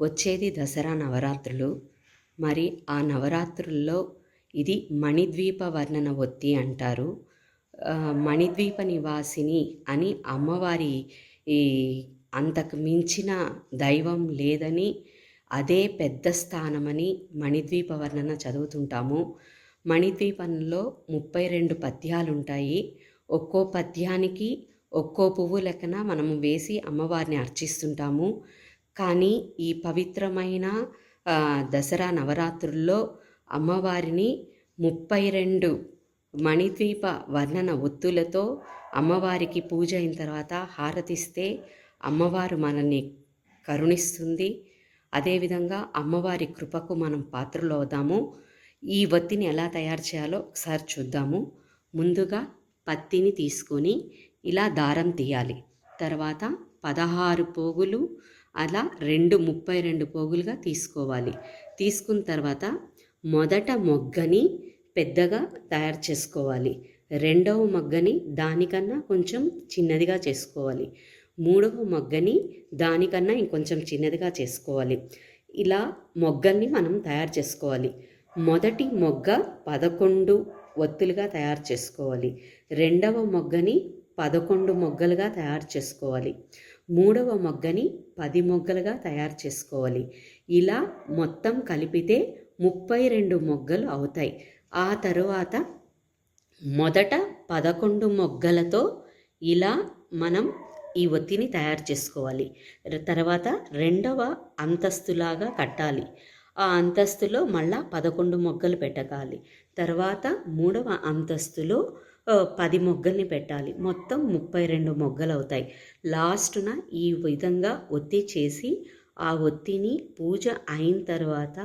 వచ్చేది దసరా నవరాత్రులు. మరి ఆ నవరాత్రుల్లో ఇది మణిద్వీప వర్ణన ఒత్తి అంటారు. మణిద్వీప నివాసిని అని అమ్మవారి ఈ అంతకు మించిన దైవం లేదని అదే పెద్ద స్థానమని మణిద్వీప వర్ణన చదువుతుంటాము. మణిద్వీపంలో ముప్పై రెండు పద్యాలు ఉంటాయి. ఒక్కో పద్యానికి ఒక్కో పువ్వు లెక్కన మనము వేసి అమ్మవారిని అర్చిస్తుంటాము. కానీ ఈ పవిత్రమైన దసరా నవరాత్రుల్లో అమ్మవారిని ముప్పై రెండు మణిద్వీప వర్ణన ఒత్తులతో అమ్మవారికి పూజ అయిన తర్వాత హారతిస్తే అమ్మవారు మనల్ని కరుణిస్తుంది. అదేవిధంగా అమ్మవారి కృపకు మనం పాత్రలు అవుదాము. ఈ ఒత్తిని ఎలా తయారు చేయాలో ఒకసారి చూద్దాము. ముందుగా పత్తిని తీసుకొని ఇలా దారం తీయాలి. తర్వాత పదహారు పోగులు అలా రెండు ముప్పై రెండు పోగులుగా తీసుకోవాలి. తీసుకున్న తర్వాత మొదట మొగ్గని పెద్దగా తయారు చేసుకోవాలి. రెండవ మొగ్గని దానికన్నా కొంచెం చిన్నదిగా చేసుకోవాలి. మూడవ మొగ్గని దానికన్నా ఇంకొంచెం చిన్నదిగా చేసుకోవాలి. ఇలా మొగ్గల్ని మనం తయారు చేసుకోవాలి. మొదటి మొగ్గ పదకొండు ఒత్తులుగా తయారు చేసుకోవాలి. రెండవ మొగ్గని పదకొండు మొగ్గలుగా తయారు చేసుకోవాలి. మూడవ మొగ్గని పది మొగ్గలుగా తయారు చేసుకోవాలి. ఇలా మొత్తం కలిపితే ముప్పై రెండు మొగ్గలు అవుతాయి. ఆ తరువాత మొదట పదకొండు మొగ్గలతో ఇలా మనం ఈ ఒత్తిని తయారు చేసుకోవాలి. తర్వాత రెండవ అంతస్తులాగా కట్టాలి. ఆ అంతస్తులో మళ్ళా పదకొండు మొగ్గలు పెట్టగాలి తర్వాత మూడవ అంతస్తులో పది మొగ్గల్ని పెట్టాలి. మొత్తం ముప్పై రెండు మొగ్గలు అవుతాయి లాస్ట్న ఈ విధంగా ఒత్తి చేసి ఆ ఒత్తిని పూజ అయిన తర్వాత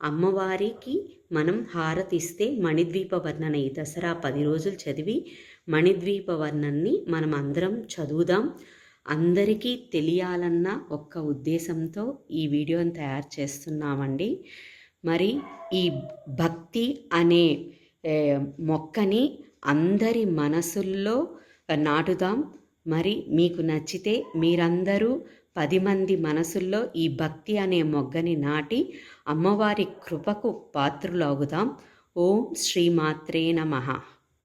అమ్మవారికి మనం హారతిస్తే మణిద్వీప వర్ణన ఈ దసరా పది రోజులు చదివి మణిద్వీప వర్ణన్ని మనం అందరం చదువుదాం. అందరికీ తెలియాలన్న ఒక్క ఉద్దేశంతో ఈ వీడియోని తయారు చేస్తున్నామండి. మరి ఈ భక్తి అనే మొక్కని అందరి మనసుల్లో నాటుదాం. మరి మీకు నచ్చితే మీరందరూ పది మంది మనసుల్లో ఈ భక్తి అనే మొగ్గని నాటి అమ్మవారి కృపకు పాత్రులవుదాం ఓం శ్రీమాత్రే నమః.